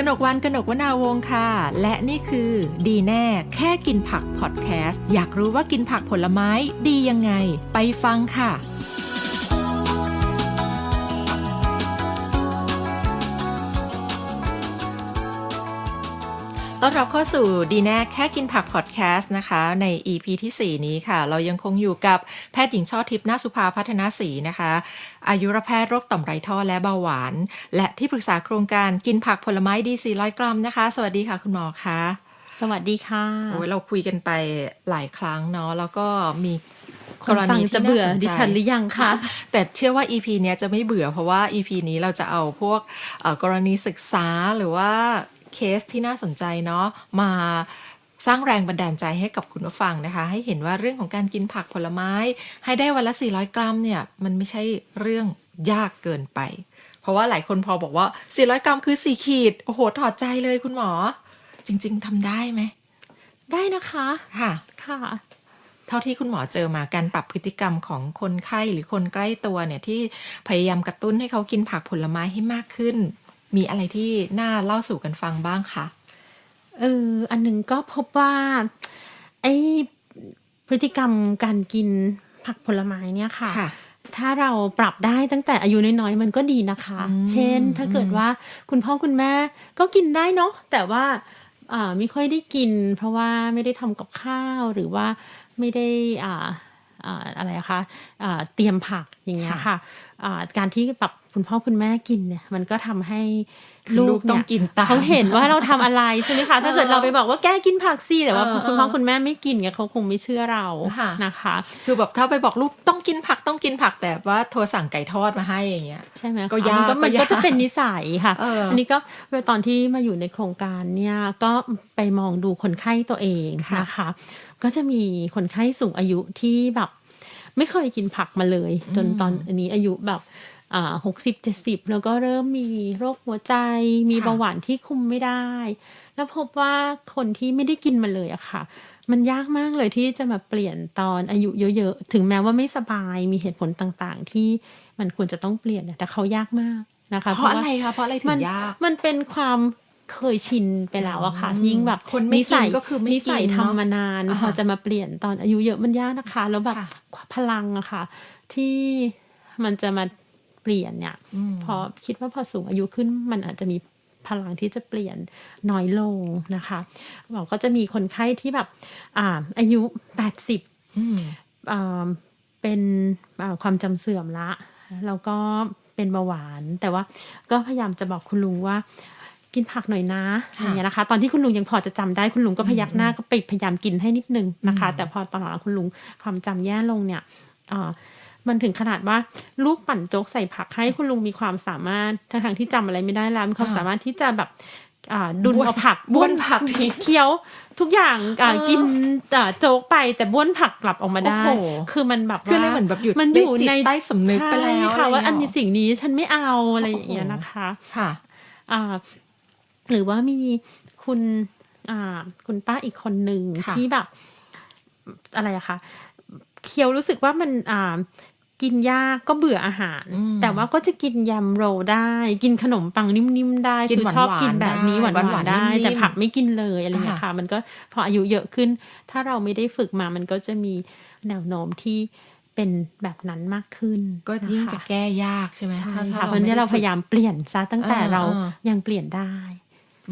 กนกวันกนกวนาวงค่ะ และนี่คือดีแน่แค่กินผักพอดแคสต์ อยากรู้ว่ากินผักผลไม้ดียังไง ไปฟังค่ะ ต้อนรับเข้าสู่ดีแน่แค่กินผักพอดแคสต์นะคะ ใน EP ที่ 4 นี้ค่ะ เรายังคงอยู่กับแพทย์หญิงช่อทิพย์นาสุภาพัฒนาศรีนะคะ อายุรแพทย์โรคต่อมไรท่อและเบาหวาน และที่ปรึกษาโครงการกินผักผลไม้ดี400 กรัมนะคะ สวัสดีค่ะคุณหมอคะสวัสดีค่ะโอ้ยเราคุยกันไปหลายครั้งเนาะแล้วก็มีคนฟังจะเบื่อดิฉันหรือยังคะแต่เชื่อว่า EP เนี้ยจะไม่เบื่อเพราะว่า EP นี้เราจะเอาพวกเอ่อกรณีศึกษาหรือว่า เคสที่น่าสนใจเนาะมาสร้างแรงบันดาลใจให้กับคุณผู้ฟังนะคะ ให้เห็นว่าเรื่องของการกินผักผลไม้ ให้ได้วันละ 400 กรัมเนี่ยมันไม่ใช่เรื่องยากเกินไป เพราะว่าหลายคนพอบอกว่า 400 กรัมคือ 4 ขีด โอ้โห ถอดใจเลยคุณหมอ จริง ๆทำได้ไหม ได้นะคะ ค่ะ ค่ะ เท่าที่คุณหมอเจอมาการปรับพฤติกรรมของคนไข้หรือคนใกล้ตัวเนี่ยที่พยายามกระตุ้นให้เขากินผักผลไม้ให้มากขึ้น มีอะไรที่น่าเล่าสู่กันฟังบ้างคะเอออันหนึงก็พบว่า ไอ้พฤติกรรมการกินผักผลไม้เนี่ยค่ะค่ะถ้าเราปรับได้ตั้งแต่อายุน้อยๆมันก็ดีนะคะอืมเช่นถ้าเกิดว่าคุณพ่อคุณแม่ก็กินได้เนาะแต่ว่าอ่าไม่ค่อยได้กิน เพราะว่าไม่ได้ทำกับข้าวหรือว่าไม่ได้อ่าอ่าอะไรอะคะอ่าเตรียมผักอย่างเงี้ยค่ะอ่า การที่ปรับคุณพ่อคุณแม่กินเนี่ยมันก็ทำให้คือลูกเนี่ยต้องกินตามเขาเห็นว่าเราทำอะไรใช่ไหมคะถ้าเกิดเราไปบอกว่าแกกินผักสิแต่ว่าเออคุณพ่อคุณแม่ไม่กินเนี่ยเขาคงไม่เชื่อเราค่ะนะคะ คือแบบถ้าไปบอกลูกต้องกินผักต้องกินผักแต่ว่าโทรสั่งไก่ทอดมาให้อย่างเงี้ยใช่ไหมคะก็ยากมันก็มันก็ยากก็จะเป็นนิสัยค่ะเอออันนี้ก็ตอนที่มาอยู่ในโครงการเนี่ยก็ไปมองดูคนไข้ตัวเองค่ะนะคะ ก็จะมีคนไข้สูงอายุที่แบบ ไม่เคยกินผักมาเลย จนตอนอันนี้อายุแบบอ่าหกสิบเจ็ดสิบแล้วก็เริ่มมีโรคหัวใจ มีค่ะเบาหวานที่คุมไม่ได้ แล้วพบว่าคนที่ไม่ได้กินมาเลยอะค่ะ มันยากมากเลยที่จะมาเปลี่ยนตอนอายุเยอะๆ ถึงแม้ว่าไม่สบายมีเหตุผลต่างๆ ที่มันควรจะต้องเปลี่ยนเนี่ยแต่เขายากมากนะคะ เพราะว่อะไรคะเพราะอะไรถึมังนยากมันเป็นความ เคยชินไปแล้วอะค่ะอืมยิ่งแบบคนไม่กินสัยก็คือไม่นิสัยกินเนอะทำมานานอ่าฮะพอจะมาเปลี่ยนตอนอายุเยอะมันยากนะคะ แล้วแบบค่ะพลังอะค่ะ ที่มันจะมาเปลี่ยนเนี่ยอืมพอคิดว่าพอสูงอายุขึ้นมันอาจจะมีพลังที่จะเปลี่ยนน้อยลงนะคะบอกก็จะมีคนไข้ที่แบบอ่าอายุแปดสิบอืมอ่าเป็นอ่าความจำเสื่อมละ แล้วก็เป็นเบาหวาน แต่ว่าก็พยายามจะบอกคุณลุงว่า กินผักหน่อยนะค่ะอย่างเงี้ยนะคะ ตอนที่คุณลุงยังพอจะจำได้คุณลุงก็พยักหน้าก็ไปพยายามกินให้นิดนึงนะคะอืมแต่พอตอนหลังคุณลุงความจำแย่ลงเนี่ยอ่ามันถึงขนาดว่าลูกปั่นโจ๊กใส่ผักให้คุณลุงมีความสามารถทั้งทางๆที่จำอะไรไม่ได้แล้วมีความสามารถที่จะแบบอ่าดุนบ้วนเอาผักบ้วนผักทิ้งเคี้ยวทุกอย่างอ่าเออกินอ่าโจ๊กไปแต่บ้วนผักกลับออกมาได้โอ้โหคือมันแบบคืออะไรว่าเหมือนแบบอยู่มันอยู่ในจิตในใต้สำนึกไปแล้วใช่ค่ะอะไรว่าอันเงี้นี้ยสิ่งนี้ฉันไม่เอาอะไรอย่างเงี้ยนะคะ ค่ะอ่า หรือว่ามีคุณอ่าคุณป้าอีกคนหนึ่งค่ะที่แบบ อะไรอะคะเคี้ยวรู้สึกว่ามันอ่ากินยากก็เบื่ออาหารอืมแต่ว่าก็จะกินยำโรลได้ กินขนมปังนิ่มๆได้กินคือชอบหวานๆกินแบบนี้หได้วานหวานๆๆได้นิ่มๆแต่ผักไม่กินเลยอะไรอย่างเงี้ยอ่าค่ะ มันก็พออายุเยอะขึ้น ถ้าเราไม่ได้ฝึกมามันก็จะมีแนวโน้มที่เป็นแบบนั้นมากขึ้น ก็ยิ่งนคจะแก้ยากใช่ไหมใช่ถ้าถ้าค่ะเพราะฉะนี้เราไม่ได้พฝึกยายามเปลี่ยนซะตั้งแต่อ่าเราอ่ายังเปลี่ยนได้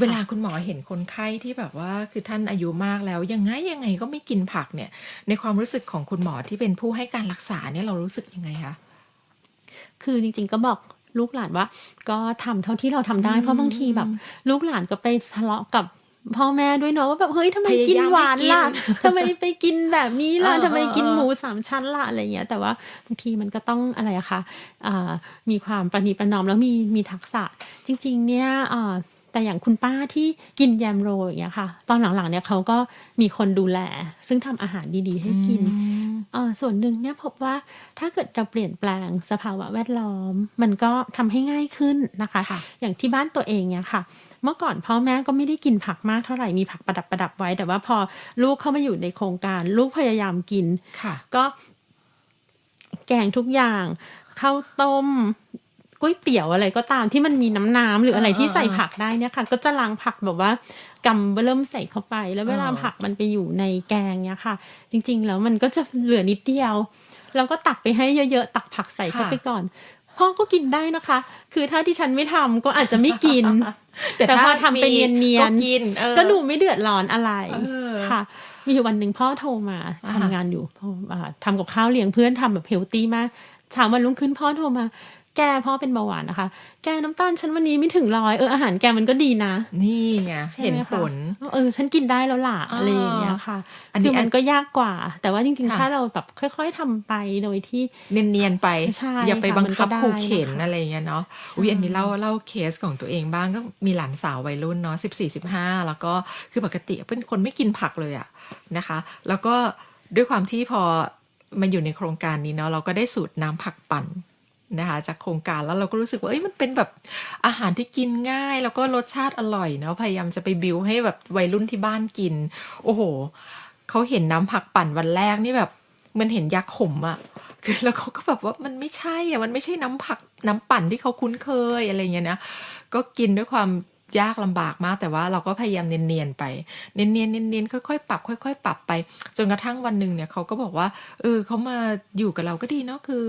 เวลาคุณหมอเห็นคนไข้ที่แบบว่าคือท่านอายุมากแล้ว ยังไงยังไงก็ไม่กินผักเนี่ย ในความรู้สึกของคุณหมอที่เป็นผู้ให้การรักษาเนี่ยเรารู้สึกยังไงคะคือจริงๆก็บอกลูกหลานว่า ก็ทำเท่าที่เราทำได้เพราะบางทีแบบ ลูกหลานก็ไปทะเลาะกับพ่อแม่ด้วยเนอะว่าแบบเฮ้ยทำไมกินหวานล่ะพยายามไม่กินทำไมไปกินแบบนี้ล่ะเออทำไมกินเออหมูสามชั้นล่ะอะไรเงี้ย แต่ว่าบางทีมันก็ต้องอะไรอะคะอ่ามีความประนีประนอมแล้วมีมีทักษะ จริง ๆ เนี่ยอ่า แต่อย่างคุณป้าที่กินแยมโรอย่างเงี้ยค่ะ ตอนหลังๆเนี่ยเขาก็มีคนดูแล ซึ่งทำอาหารดีๆ ให้กินเอ่อส่วนหนึ่งเนี่ยพบว่าถ้าเกิดเราเปลี่ยนแปลงสภาวะแวดล้อม มันก็ทำให้ง่ายขึ้นนะคะค่ะอย่างที่บ้านตัวเองเนี่ยค่ะเมื่อก่อนพ่อแม่ก็ไม่ได้กินผักมากเท่าไหร่มีผักประดับประดับไว้ แต่ว่าพอลูกเข้ามาอยู่ในโครงการ ลูกพยายามกินค่ะก็แกงทุกอย่างข้าวต้ม ก๋วยก๋วยเตี๋ยวอะไรก็ตามที่มันมีน้ำน้ำหรืออะไรเออที่ใส่เออผักได้เนี่ยค่ะ ก็จะล้างผักแบบว่ากำเริ่มใส่เข้าไป แล้วเวลาเออผักมันไปอยู่ในแกงเนี่ยค่ะ จริง ๆ แล้วมันก็จะเหลือนิดเดียวเราก็ตักไปให้เยอะๆตักผักใส่เข้าไปก่อนพ่อก็กินได้นะคะ คือถ้าที่ฉันไม่ทำก็อาจจะไม่กิน แต่พอทำไปเนียนๆก็กินเออก็ดูไม่เดือดร้อนอะไรเออค่ะ มีอยู่วันหนึ่งพ่อโทรมาอ่าทำงานอยู่พ่ออ่าทำกับข้าวเลี้ยงเพื่อนทำแบบเฮลตี้มากเช้าวันรุ่งขึ้นพ่อโทรมา แกพ่อเป็นเบาหวานนะคะ แกน้ำตาลฉันวันนี้ไม่ถึงร้อยเอออาหารแกมันก็ดีนะ นี่ไงใช่เห็นไมผคะลเออฉันกินได้แล้วล่ะอ่าอะไรอย่างเงี้ยค่ะอันนี้คือมันก็ยากกว่า แต่ว่าจริงๆค่ะถ้าเราแบบค่อย ๆทำไปโดยที่เนียนๆไปใช่อย่าไปบังคับค่ะมันก็ได้ขู่เข็นนะคะอะไรอย่างเงี้ยเนาะอุ้ยอันนี้เล่าเล่าเคสของตัวเองบ้างก็มีหลานสาววัยรุ่นเนาะสิบสี่สิบห้าแล้วก็คือปกติเป็นคนไม่กินผักเลยอะนะคะ แล้วก็ด้วยความที่พอมาอยู่ในโครงการนี้เนาะเราก็ได้สูตรน้ำผักปั่น นะคะจากโครงการแล้วเราก็รู้สึกว่าเอ้ยมันเป็นแบบอาหารที่กินง่าย แล้วก็รสชาติอร่อยเนาะพยายามจะไปบิวให้แบบวัยรุ่นที่บ้านกิน โอ้โหเขาเห็นน้ำผักปั่นวันแรกนี่แบบมันเห็นยาขมอะคือแล้วเขาก็แบบว่ามันไม่ใช่อะมันไม่ใช่น้ำผักน้ำปั่นที่เขาคุ้นเคยอะไรเงี้ยนะก็กินด้วยความยากลำบากมากแต่ว่าเราก็พยายามเนียนๆไป เนียนๆเนียนๆค่อยๆปรับ ค่อย ๆ ปรับไป จนกระทั่งวันหนึ่งเนี่ยเขาก็บอกว่าเออเขามาอยู่กับเราก็ดีเนาะคือ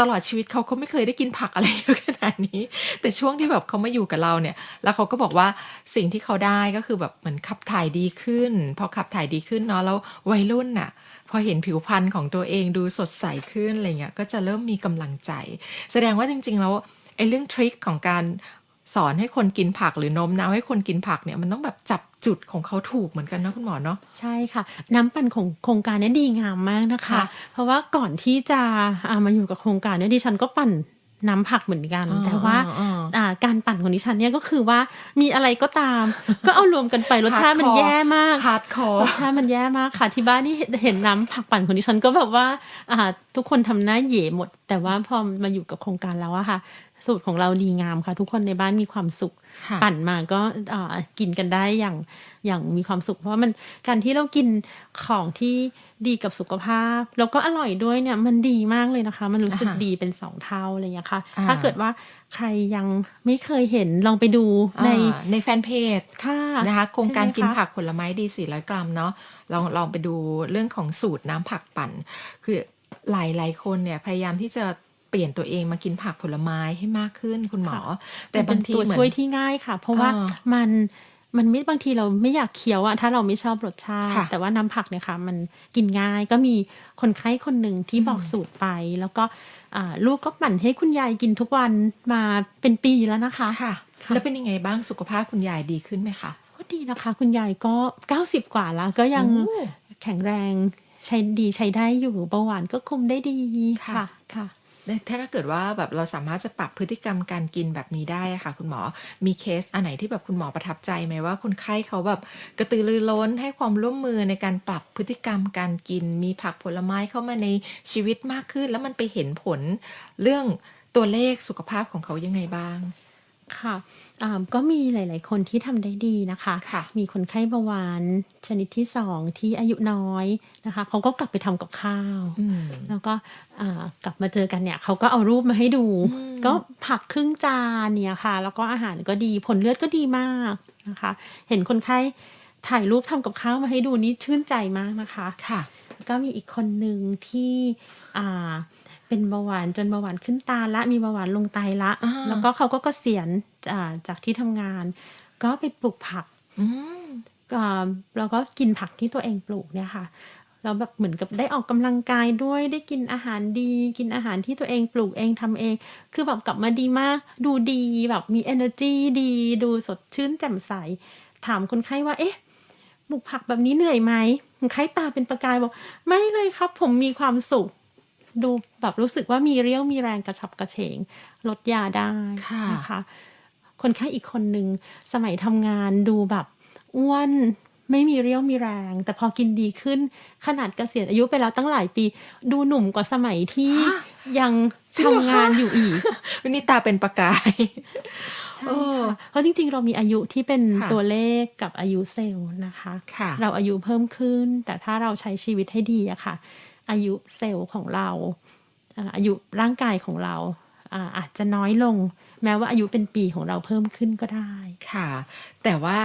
ตลอดชีวิตเขาเขาไม่เคยได้กินผักอะไรเยอะขนาดนี้ แต่ช่วงที่แบบเขามาอยู่กับเราเนี่ย แล้วเขาก็บอกว่าสิ่งที่เขาได้ก็คือแบบเหมือนขับถ่ายดีขึ้น พอขับถ่ายดีขึ้นเนาะแล้ววัยรุ่นน่ะ พอเห็นผิวพรรณของตัวเองดูสดใสขึ้นอะไรเงี้ยก็จะเริ่มมีกำลังใจ แสดงว่าจริง ๆ แล้วไอ้เรื่องทริคของการสอนให้คนกินผักหรือโน้มน้าวให้คนกินผักเนี่ยมันต้องแบบจับ จุดของเขาถูกเหมือนกันนะคุณหมอเนาะใช่ค่ะ น้ำปั่นของโครงการเนี้ดีงามมากนะคะค่ะเพราะว่าก่อนที่จะอ่ามาอยู่กับโครงการเนี้ดิฉันก็ปั่นน้ำผักเหมือนกันอ๋อแต่ว่าอ๋ออ่าการปั่นของดิฉันเนี่ยก็คือว่ามีอะไรก็ตาม ก็เอารวมกันไปรสชาติมัน Hardcore แย่มากฮาร์ดคอรร์สชาติมันแย่มากค่ะ ที่บ้านนี่เห็นเห็นน้ำผักปั่นของดิฉันก็แบบว่าอ่าทุกคนทำหน้าเหย่หมด แต่ว่าพอมาอยู่กับโครงการแล้วอะค่ะ สูตรของเราดีงามค่ะ ทุกคนในบ้านมีความสุขค่ะปั่นมาก็อ่ากินกันได้อย่างอย่างมีความสุข เพราะว่ามันการที่เรากินของที่ดีกับสุขภาพ แล้วก็อร่อยด้วยเนี่ยมันดีมากเลยนะคะ มันรู้สึกอ่าฮะดีเป็นสองเท่าอะไรอย่างเงี้ยค่ะอ่าถ้าเกิดว่าใครยังไม่เคยเห็นลองไปดูในอ่าในแฟนเพจค่ะนะคะโครงการใช่ไหมกินคะผักผลไม้ดี400กรัมเนาะลองลองไปดูเรื่องของสูตรน้ำผักปั่น คือหลายหลายๆคนเนี่ยพยายามที่จะเป ลี่ยนตัวเองมากินผักผลไม้ให้มากขึ้นคุณหมอ แต่มันเป็บานงทีตัวเหมือนช่วยที่ง่ายค่ะ เพราะว่าอ่ามันมันไม่บางทีเราไม่อยากเคี้ยวอะถ้าเราไม่ชอบรสชาติค่ะแต่ว่าน้ำผักเนี่ยค่ะ มันกินง่ายก็มีคนไข้คนหนึ่งที่บอกสูตรไป แล้วก็อ่าลูกก็ปั่นให้คุณยายกินทุกวันมาเป็นปีแล้วนะคะค่ะค่ะ แล้วเป็นยังไงบ้างสุขภาพคุณยายดีขึ้นไหมคะก็ดีนะคะ คุณยายก็ 90 กว่าแล้ว ก็ยังโอ้แข็งแรงใช้ดีใช้ได้อยู่เบาหวานก็คุมได้ดีค่ะค่ะค่ะแล้ว ถ้าเกิดว่าแบบเราสามารถจะปรับพฤติกรรมการกินแบบนี้ได้ค่ะ คุณหมอมีเคสอันไหนที่แบบคุณหมอประทับใจไหมว่าคนไข้เขาแบบกระตือรือร้นให้ความร่วมมือในการปรับพฤติกรรมการกิน มีผักผลไม้เข้ามาในชีวิตมากขึ้น แล้วมันไปเห็นผลเรื่องตัวเลขสุขภาพของเขายังไงบ้าง ค่ะอ่าก็มีหลาย ๆ คนที่ทำได้ดีนะคะ ค่ะ มีคนไข้เบาหวานชนิดที่สองที่อายุน้อยนะคะเขาก็กลับไปทำกับข้าว อืม แล้วก็อ่ากลับมาเจอกันเนี่ยเขาก็เอารูปมาให้ดู อืม ก็ผักครึ่งจานเนี่ยค่ะ แล้วก็อาหารก็ดีผลเลือดก็ดีมากนะคะ เห็นคนไข้ถ่ายรูปทำกับข้าวมาให้ดูนี่ชื่นใจมากนะคะ ค่ะ ก็มีอีกคนหนึ่งที่อ่า เป็นเบาหวานจนเบาหวานขึ้นตาละ มีเบาหวานลงไตละ อ่า แล้วก็เขาก็เกษียณอ่าจากที่ทำงาน ก็ไปปลูกผัก อืม อ่าแล้วก็กินผักที่ตัวเองปลูกเนี่ยค่ะแล้วแบบเหมือนกับได้ออกกำลังกายด้วยได้กินอาหารดี กินอาหารที่ตัวเองปลูกเองทำเอง คือแบบกลับมาดีมาก ดูดีแบบมี energy ดี ดูสดชื่นแจ่มใส ถามคนไข้ว่า เอ๊ะปลูกผักแบบนี้เหนื่อยไหมคนไข้ตาเป็นประกายบอก ไม่เลยครับ ผมมีความสุข ดูแบบรู้สึกว่ามีเรี่ยวมีแรงกระฉับกระเฉง ลดยาได้ค่ะนะคะคนไข้อีกคนหนึ่งสมัยทำงานดูแบบอ้วนไม่มีเรี่ยวมีแรง แต่พอกินดีขึ้นขนาดเกษียณอายุไปแล้วตั้งหลายปี ดูหนุ่มกว่าสมัยที่ฮะยังจริงเหรอทำงานคะอยู่อีกวันนี้ตาเป็นประกายใช่เออค่ะเพราะจริง ๆ เรามีอายุที่เป็นค่ะตัวเลขกับอายุเซลล์นะคะค่ะเราอายุเพิ่มขึ้น แต่ถ้าเราใช้ชีวิตให้ดีอะค่ะ อายุเซลล์ของเราอ่าอายุร่างกายของเราอ่าอาจจะน้อยลง แม้ว่าอายุเป็นปีของเราเพิ่มขึ้นก็ได้ค่ะ แต่ว่า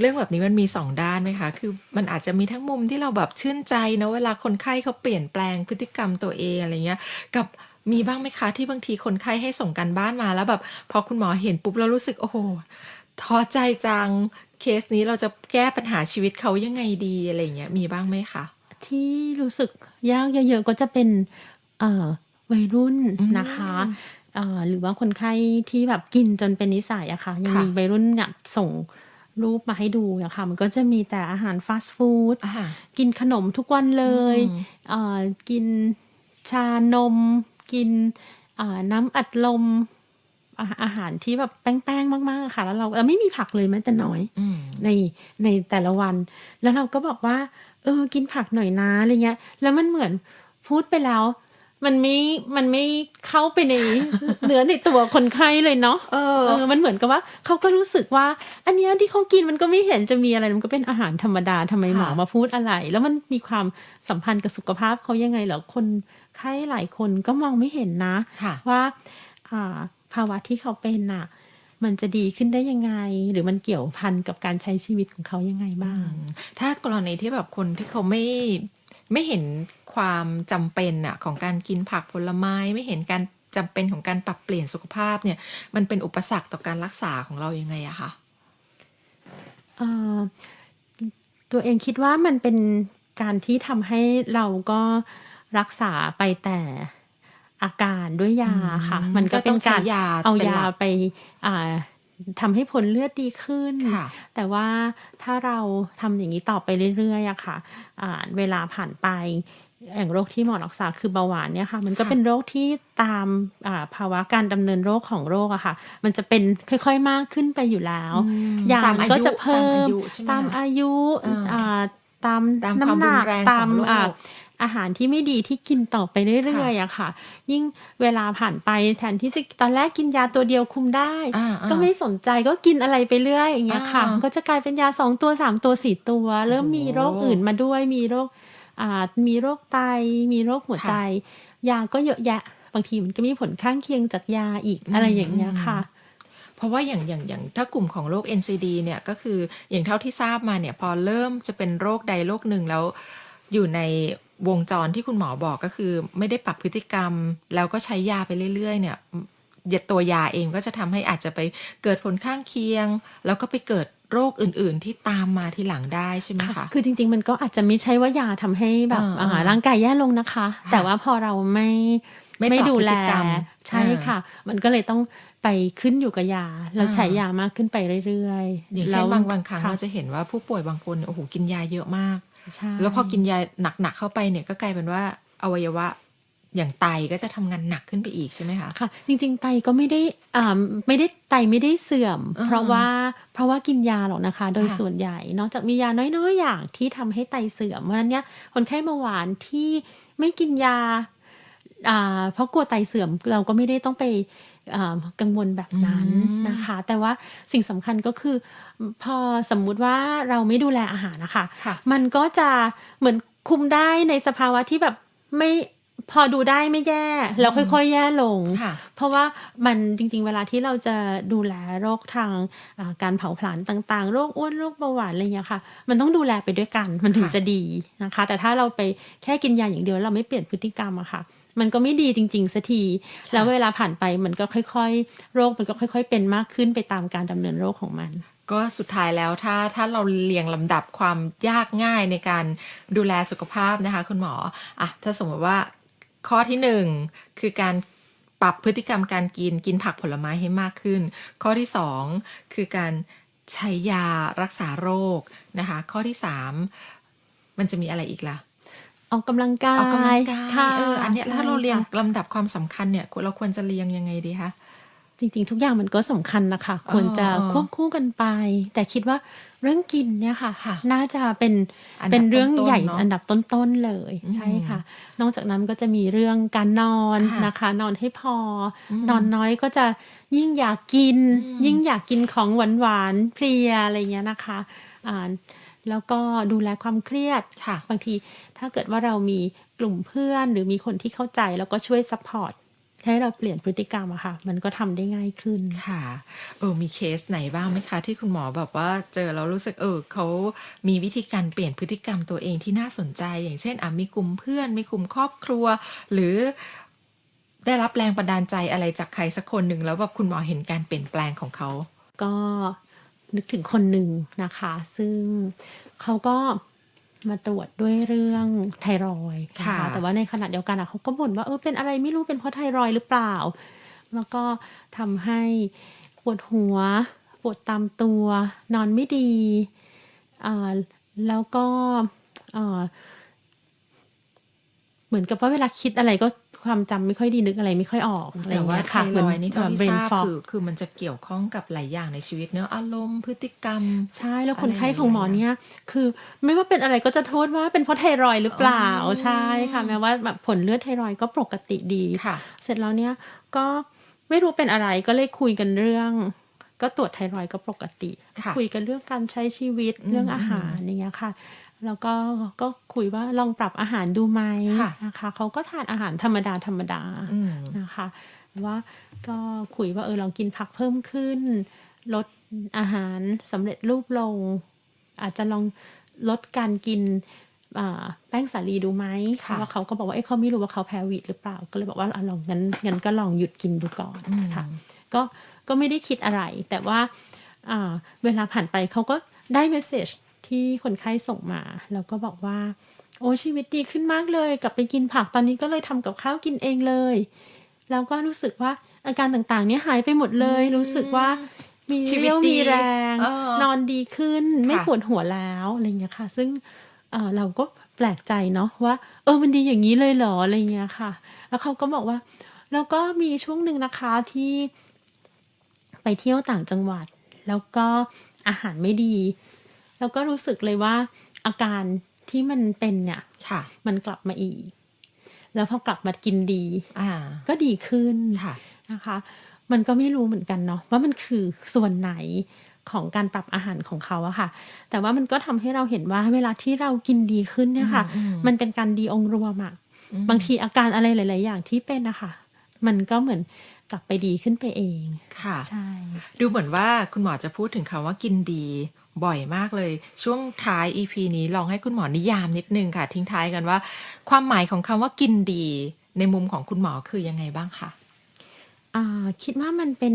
เรื่องแบบนี้มันมีสองด้านไหมคะ คือมันอาจจะมีทั้งมุมที่เราแบบชื่นใจนะเวลาคนไข้เขาเปลี่ยนแปลงพฤติกรรมตัวเองอะไรเงี้ย กับมีบ้างไหมคะที่บางทีคนไข้ให้ส่งกันบ้านมาแล้วแบบ พอคุณหมอเห็นปุ๊บเรารู้สึกโอ้โหท้อใจจังเคสนี้เราจะแก้ปัญหาชีวิตเขายังไงดีอะไรเงี้ยมีบ้างไหมคะที่รู้สึก ยากเยอะๆก็จะเป็นเอ่อวัยรุ่นนะคะเอ่อหรือว่าคนไข้ที่แบบกินจนเป็นนิสัยอะค่ะยังค่ะมีวัยรุ่นเนี่ยส่งรูปมาให้ดูอะค่ะมันก็จะมีแต่อาหารฟาสต์ฟู้ดอ่ากินขนมทุกวันเลยเอ่อกินชานม กินอ่าน้ำอัดลมอาอาหารที่แบบแป้งๆมากๆค่ะ แล้วเราเราไม่มีผักเลยแม้แต่น้อยอืมในในแต่ละวัน แล้วเราก็บอกว่า เออ กินผักหน่อยนะอะไรเงี้ย แล้วมันเหมือนพูดไปแล้ว มันไม่ มันไม่เข้าไปในเนื้อในตัวคนไข้เลยเนาะ เออเออมันเหมือนกับว่าเขาก็รู้สึกว่า อันเนี้ยที่เขากินมันก็ไม่เห็นจะมีอะไร มันก็เป็นอาหารธรรมดาทำไมหมอค่ะมาพูดอะไร แล้วมันมีความสัมพันธ์กับสุขภาพเขายังไงเหรอ คนไข้หลายคนก็มองไม่เห็นนะค่ะว่า อ่า ภาวะที่เขาเป็นน่ะ มันจะดีขึ้นได้ยังไง หรือมันเกี่ยวพันกับการใช้ชีวิตของเขายังไงบ้าง ถ้ากรณีที่แบบคนที่เขาไม่ไม่เห็นความจำเป็นอะของการกินผักผลไม้ไม่เห็นการจำเป็นของการปรับเปลี่ยนสุขภาพเนี่ย มันเป็นอุปสรรคต่อการรักษาของเรายังไงอะคะเอ่อตัวเองคิดว่ามันเป็นการที่ทำให้เราก็รักษาไปแต่ อาการด้วยยาค่ะอืมมันก็เป็นก็ต้องใช้การยาเอาเป็นยาหลักไปอ่าทำให้ผลเลือดดีขึ้นค่ะแต่ว่าถ้าเราทำอย่างนี้ต่อไปเรื่อยๆอะค่ะอ่าเวลาผ่านไปอย่างโรคที่หมอรักษาคือเบาหวานเนี่ยค่ะ มันก็ค่ะเป็นโรคที่ตามอ่าภาวะการดำเนินโรคของโรคอะค่ะ มันจะเป็นค่อยๆมากขึ้นไปอยู่แล้วอืมยาตามมันอาก็ยุจะเพิ่ตามมอายุใช่ไหมตามคะอายุอ่าอ่าตามตามความน้ำหนักรุนแรงตามข องโรคอ่าอาหารที่ไม่ดีที่กินต่อไปเรื่อยๆอะค่ะ ยิ่งเวลาผ่านไปแทนที่จะตอนแรกกินยาตัวเดียวคุมได้อ่าอ่าก็ไม่สนใจก็กินอะไรไปเรื่อยอย่างเงี้ยค่ะอ่าก็จะกลายเป็นยาสองตัวสามตัวสี่ตัว เริ่มมีโรคอื่นมาด้วยมีโรคอ่ามีโรคไต มีโรคหัวใจ ยาก็เยอะแยะ บางทีมันก็มีผลข้างเคียงจากยาอีกอะไรอย่างเงี้ยค่ะเพราะว่าอย่างอย่างอย่างถ้ากลุ่มของโรค NCD เนี่ยก็คืออย่างเท่าที่ทราบมาเนี่ยพอเริ่มจะเป็นโรคใดโรคหนึ่งแล้วอยู่ใน วงจรที่คุณหมอบอกก็คือ ไม่ได้ปรับพฤติกรรม แล้วก็ใช้ยาไปเรื่อย ๆ เนี่ยยาตัวยาเองก็จะทำให้อาจจะไปเกิดผลข้างเคียง แล้วก็ไปเกิดโรคอื่น ๆ ที่ตามมาทีหลังได้ใช่ไหมคะ คือจริง ๆ มันก็อาจจะไม่ใช่ว่ายาทำให้แบบอ่าอ่าอ่าร่างกายแย่ลงนะคะ แต่ว่าพอเราไม่ไม่ปรับดูแลพฤติกรรมใช่อ่าค่ะ มันก็เลยต้อง ไปขึ้นอยู่กับยา เราใช้ยามากขึ้นไปเรื่อยๆอย่างเช่นแล้วบางบางครั้งค่ะเราจะเห็นว่าผู้ป่วยบางคนโอ้โหกินยาเยอะมากใช่แล้วพอกินยาหนักๆเข้าไปเนี่ยก็กลายเป็นว่าอวัยวะอย่างไตก็จะทำงานหนักขึ้นไปอีกใช่ไหมคะค่ะ จริง ๆ ไตก็ไม่ได้อ่าไม่ได้ไตไม่ได้เสื่อมอ่าเพราะว่าเพราะว่ากินยาหรอกนะคะ โดยค่ะส่วนใหญ่นอกจากมียาน้อยๆอย่างที่ทำให้ไตเสื่อมเพราะฉะนั้นเนี่ยคนไข้เบาหวานที่ไม่กินยาอ่าเพราะกลัวไตเสื่อมเราก็ไม่ได้ต้องไปอ่า กังวลแบบนั้นนะคะ แต่ว่าสิ่งสำคัญก็คือ พอสมมุติว่าเราไม่ดูแลอาหารนะคะค่ะมันก็จะเหมือนคุมได้ในสภาวะที่แบบไม่พอดูได้ไม่แย่แล้วค่อยๆ แย่ลงค่ะเพราะว่ามันจริง ๆ เวลาที่เราจะดูแลโรคทางอ่าการเผาผลาญต่างๆ โรคอ้วนโรคเบาหวานอะไรอย่างเงี้ยค่ะ มันต้องดูแลไปด้วยกันมันถึงค่ะจะดีนะคะ แต่ถ้าเราไปแค่กินยาอย่างเดียวแล้วเราไม่เปลี่ยนพฤติกรรมอะค่ะ มันก็ไม่ดีจริงๆสักที แล้วเวลาผ่านไปมันก็ค่อยๆ โรคมันก็ค่อย ๆ เป็นมากขึ้นไปตามการดำเนินโรคของมัน ก็สุดท้ายแล้วถ้าถ้าเราเรียงลำดับความยากง่ายในการดูแลสุขภาพนะคะ คุณหมออะถ้าสมมติว่าข้อที่หนึ่งคือการปรับพฤติกรรมการกินกินผักผลไม้ให้มากขึ้น ข้อที่สองคือการใช้ยารักษาโรคนะคะ ข้อที่สามมันจะมีอะไรอีกล่ะ ออกกำลังกายออกกำลังกายค่ะเอออันเนี้ยใช่ถ้าเราเรียงค่ะลำดับความสำคัญเนี่ยเราควรจะเรียงยังไงดีคะจริงๆ ทุกอย่างมันก็สำคัญนะคะควรจะอ๋อควบคู่กันไป แต่คิดว่าเรื่องกินเนี่ยค่ะค่ะน่าจะเป็นอันดับเป็นเรื่องต้นๆใหญ่เนอะอันดับต้นๆเลยอืมใช่ค่ะ นอกจากนั้นก็จะมีเรื่องการนอนค่ะนะคะ นอนให้พออมนอนน้อยก็จะยิ่งอยากกินอืมยิ่งอยากกินของหวานๆเพลียอะไรเงี้ยนะคะอ่า แล้วก็ดูแลความเครียดค่ะ บางทีถ้าเกิดว่าเรามีกลุ่มเพื่อนหรือมีคนที่เข้าใจแล้วก็ช่วยซัพพอร์ตให้เราเปลี่ยนพฤติกรรมอะค่ะ มันก็ทำได้ง่ายขึ้นค่ะเออมีเคสไหนบ้างไหมคะ ที่คุณหมอแบบว่าเจอแล้วรู้สึกเออเขามีวิธีการเปลี่ยนพฤติกรรมตัวเองที่น่าสนใจ อย่างเช่นอะมีกลุ่มเพื่อน มีกลุ่มครอบครัว หรือได้รับแรงบันดาลใจอะไรจากใครสักคนหนึ่งแล้วแบบคุณหมอเห็นการเปลี่ยนแปลงของเขา ก็ นึกถึงคนหนึ่งนะคะ ซึ่งเขาก็มาตรวจด้วยเรื่องไทรอยด์นะค่ะคะแต่ว่าในขณะเดียวกันอะเขาก็บ่นว่าเออเป็นอะไรไม่รู้เป็นเพราะไทรอยด์หรือเปล่า แล้วก็ทำให้ปวดหัว ปวดตามตัว นอนไม่ดีอ่าแล้วก็อ่าเหมือนกับว่าเวลาคิดอะไรก็ ความจำไม่ค่อยดีนึกอะไรไม่ค่อยออกอะไรอแต่ย่างว่าเงี้ยไทค่ะรอยด์นี่เท่าที่เบรทนราบฟอกคือคือมันจะเกี่ยวข้องกับหลายอย่างในชีวิตเนอะอารมณ์พฤติกรรม ใช่แล้วอะไรคนไข้ของหมอเนี่ยคือไม่ว่าเป็นอะไรก็จะโทษว่าเป็นเพราะไทรอยด์หรือเปล่าอ๋อใช่ค่ะแม้ว่าแบบผลเลือดไทรอยด์ก็ปกติดีค่ะเสร็จแล้วเนี่ยก็ไม่รู้เป็นอะไรก็เลยคุยกันเรื่องก็ตรวจไทรอยด์ก็ปกติค่ะคุยกันเรื่องการใช้ชีวิตอืมเรื่องอาหารอย่างเงี้ยค่ะ แล้วก็ก็คุยว่าลองปรับอาหารดูไหมค่ะนะคะเขาก็ทานอาหารธรรมดาธรรมดาอืมนะคะว่าก็คุยว่าเออลองกินผักเพิ่มขึ้น ลดอาหารสำเร็จรูปลง อาจจะลองลดการกินอ่าแป้งสาลีดูไหมเพค่ะราะว่าเขาก็บอกว่าเอ้เขาไม่รู้ว่าเขาแพ้วีดหรือเปล่า ก็เลยบอกว่าอะลองงั้นงั้นก็ลองหยุดกินดูก่อนค่ะก็ก็ไม่ได้คิดอะไร แต่ว่าอ่าเวลาผ่านไปเขาก็ได้เมสเซจ ที่คนไข้ส่งมา แล้วก็บอกว่า โอ้ชีวิตดีขึ้นมากเลย กลับไปกินผักตอนนี้ก็เลยทำกับข้าวกินเองเลย แล้วก็รู้สึกว่าอาการต่างๆ เนี่ยหายไปหมดเลย รู้สึกว่ามีชีวิตเรี่ยวดีมีแรงเออนอนดีขึ้นไม่ค่ะปวดหัวแล้วอะไรเงี้ยค่ะ ซึ่งเอ่อเราก็แปลกใจเนาะว่า เออมันดีอย่างนี้เลยเหรออะไรเงี้ยค่ะ แล้วเขาก็บอกว่า แล้วก็มีช่วงหนึ่งนะคะที่ไปเที่ยวต่างจังหวัด แล้วก็อาหารไม่ดี แล้วก็รู้สึกเลยว่าอาการที่มันเป็นเนี่ยค่ะมันกลับมาอีก แล้วพอกลับมากินดี อ่า ก็ดีขึ้นค่ะนะคะ มันก็ไม่รู้เหมือนกันเนาะว่ามันคือส่วนไหนของการปรับอาหารของเขาอะค่ะ แต่ว่ามันก็ทำให้เราเห็นว่าเวลาที่เรากินดีขึ้นเนี่ยค่ะอืมอืมมันเป็นการดีองค์รวมอะบางทีอาการอะไรหลาย ๆ อย่างที่เป็นนะคะ มันก็เหมือนกลับไปดีขึ้นไปเอง ค่ะ ใช่ ดูเหมือนว่าคุณหมอจะพูดถึงคำว่ากินดี บ่อยมากเลย ช่วงท้าย EP นี้ลองให้คุณหมอนิยามนิดนึงค่ะ ทิ้งท้ายกันว่า ความหมายของคำว่ากินดี ในมุมของคุณหมอคือยังไงบ้างคะอ่าคิดว่ามันเป็น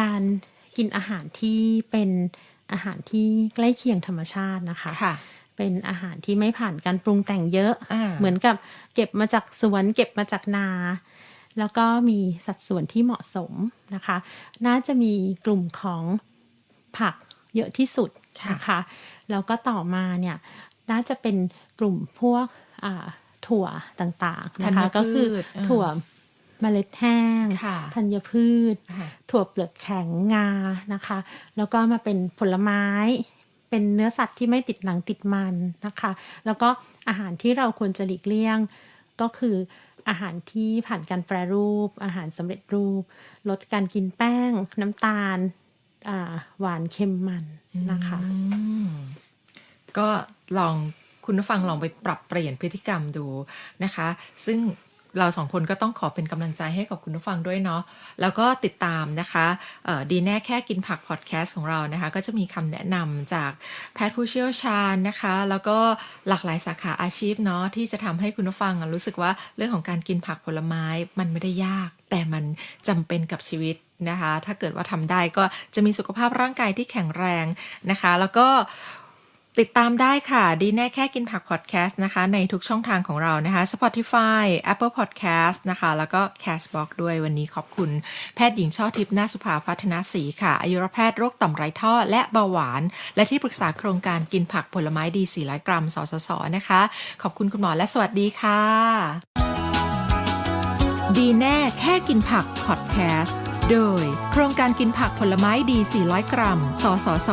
การกินอาหารที่เป็นอาหารที่ใกล้เคียงธรรมชาตินะคะค่ะเป็นอาหารที่ไม่ผ่านการปรุงแต่งเยอะอ่าเหมือนกับเก็บมาจากสวนเก็บมาจากนา แล้วก็มีสัดส่วนที่เหมาะสมนะคะ น่าจะมีกลุ่มของผัก เยอะที่สุดค่ะนะคะแล้วก็ต่อมาเนี่ยน่าจะเป็นกลุ่มพวกอ่าถั่วต่างๆนะคะธัญพืชก็คืออาถั่วเมล็ดแห้งค่ะธัญพืชค่ะถั่วเปลือกแข็งงานะคะ แล้วก็มาเป็นผลไม้ เป็นเนื้อสัตว์ที่ไม่ติดหนังติดมันนะคะ แล้วก็อาหารที่เราควรจะหลีกเลี่ยงก็คืออาหารที่ผ่านการแปรรูป อาหารสำเร็จรูป ลดการกินแป้ง น้ำตาลอ่า หวานเค็มมันนะคะก็ลองคุณผู้ฟังลองไปปรับเปลี่ยนพฤติกรรมดูนะคะ ซึ่ง เราสองคนก็ต้องขอเป็นกำลังใจให้กับคุณผู้ฟังด้วยเนาะแล้วก็ติดตามนะคะดีแน่แค่กินผักพอดแคสต์ของเรานะคะ ก็จะมีคำแนะนำจากแพทย์ผู้เชี่ยวชาญนะคะ แล้วก็หลากหลายสาขาอาชีพเนาะที่จะทำให้คุณผู้ฟังรู้สึกว่าเรื่องของการกินผักผลไม้มันไม่ได้ยาก แต่มันจำเป็นกับชีวิตนะคะ ถ้าเกิดว่าทำได้ก็จะมีสุขภาพร่างกายที่แข็งแรงนะคะ แล้วก็ ติดตามได้ค่ะ ดีแน่แค่กินผักพอดแคสต์นะคะ ในทุกช่องทางของเรานะคะ Spotify Apple Podcast นะคะ แล้วก็ Castbox ด้วยวันนี้ขอบคุณ แพทย์หญิงช่อทิพย์นาสุภาพัฒนาศรีค่ะ อายุรแพทย์โรคต่อมไรท่อและเบาหวาน และที่ปรึกษาโครงการกินผักผลไม้ดี 400 กรัมสสสนะคะ ขอบคุณคุณหมอและสวัสดีค่ะ ดีแน่แค่กินผักพอดแคสต์โดยโครงการกินผักผลไม้ดี 400 กรัมสสส